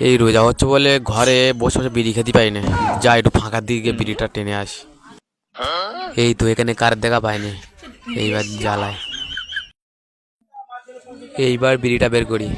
এই রোজা হচ্ছে বলে ঘরে বসে বসে বিড়ি খেতে পাই না। যা একটু ফাঁকার দিকে বিড়িটা টেনে আসি। এই তো এখানে কার দেখা পাইনি। এইবার জ্বালায়। এইবার বিড়িটা বের করি?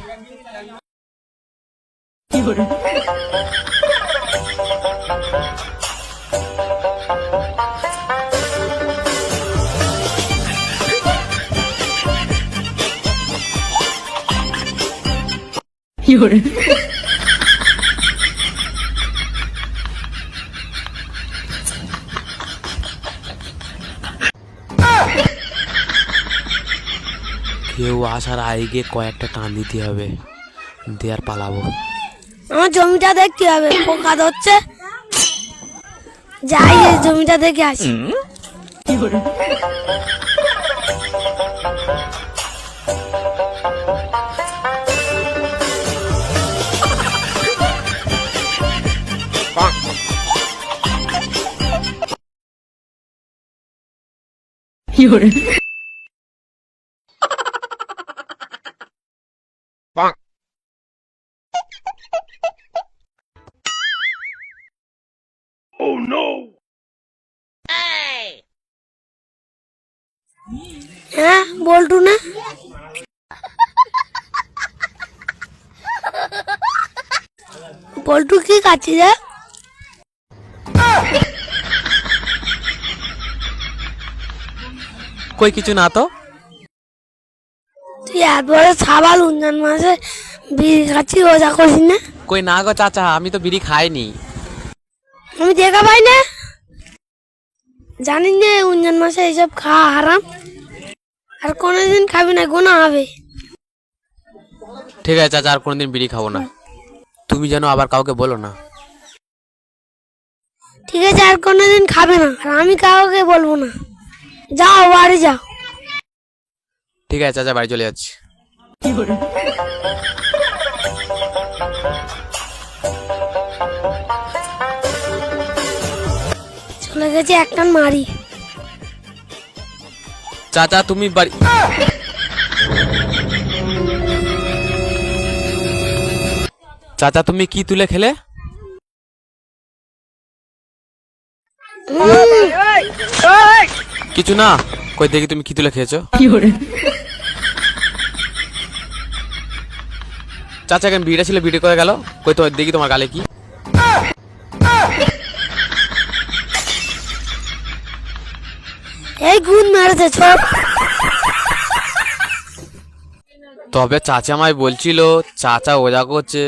কেউ আসার আগে কয়েকটা টান দিতে হবে। দেয়ার পালাবো। আমার জমিটা দেখতে হবে পোকা ধরছে। যাই এই জমিটা দেখে আসি। হ্যাঁ বল্টু না বল্টু কি কাচ্ছি রে কই কিছু না তো? তুই এত বড় সাবাল উঞ্জান মাসে বিড়ি খাচ্ছি ওজা করছিস না? কই না গো চাচা আমি তো বিড়ি খাইনি। আমি দেখা পাই না? জানিস যে উঞ্জান মাসে এইসব খাওয়া হারাম। আর কোনোদিন খাবি না গোনা হবে। ঠিক আছে চাচা আর কোনোদিন বিড়ি খাব না। তুমি যেন আবার কাউকে বলো না। ঠিক আছে আর কোনোদিন খাবে না আর আমি কাউকে বলব না। যাও বাড়ি যাও। ঠিক আছে চাচা বাড়ি চলে যাচ্ছি। চলে গেছে একটা মারি। চাচা তুমি বাড়ি চাচা তুমি কি তুলে খেলে? কিছু না কই দেখি তুমি কি তুলে খেয়েছো। চাচা কেন বিড়িটা ছিল? বিড়ি করে গেল? কই তোমার দেখি তোমার গালে কি? এই গুণ মেরেছে সব। তবে চাচা আমায় বলছিল, চাচা ওজা করছে।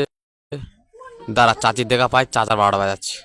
দাঁড়া, চাচির দেখা পাই, চাচার বারোটা বাজাচ্ছে।